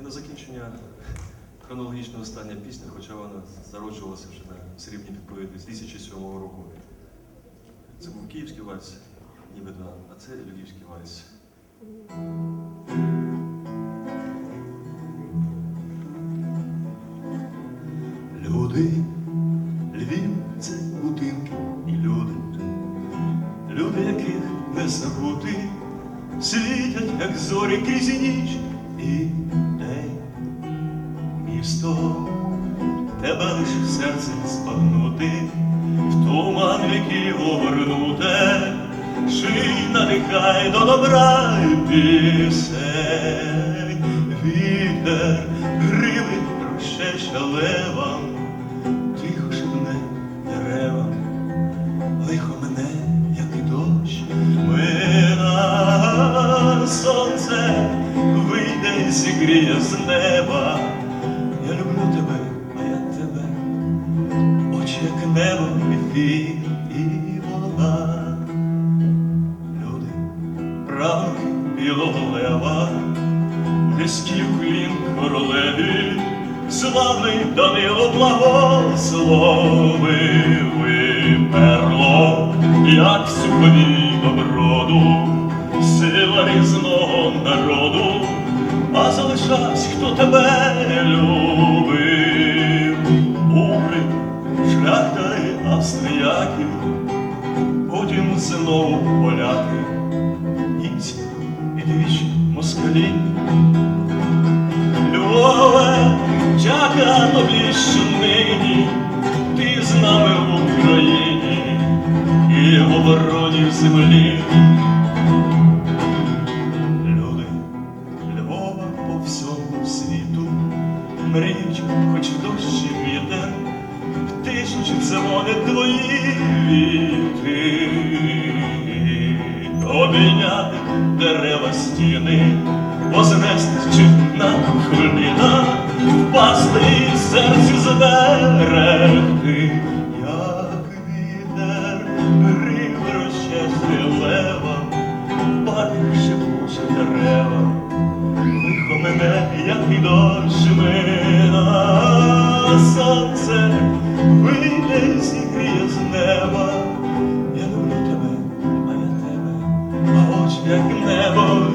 І на закінчення хронологічно остання пісня, хоча вона зароджувалася вже на срібній відповіді з 2007 року. Це був київський вальс, нібито, а це львівський вальс. Люди, Львів це будинки і люди, люди, яких не забути, світять, як зорі крізь ніч і день. Місто, тебе лиш серце спагнути, в туман віків огорнуте, Жий надихай до добра і пісень, вітер, гриви, розчеща левам, зігріє з неба. Я люблю тебе, а я тебе, очі, як небо, і вода. Люди, правнуки білого лева, низький уклін королеві, славний Данило благословив перло, як суховій доброду, сила різного народу, залишась, хто тебе любив, Угри, шляхтари, австріяки, потім знову поляки, німці і москалі. Львове, дяка тобі, що нині ти з нами в Україні і в обороні землі. Світу. Мріють, хоч дощ і вітер, в дзвони твої віти, обійняти дерева стіни, вознести чи на коліна, впасти і мене, як мина, сонце вийде і зігріє з неба. Я люблю тебе, а я тебе, а очі, як небо,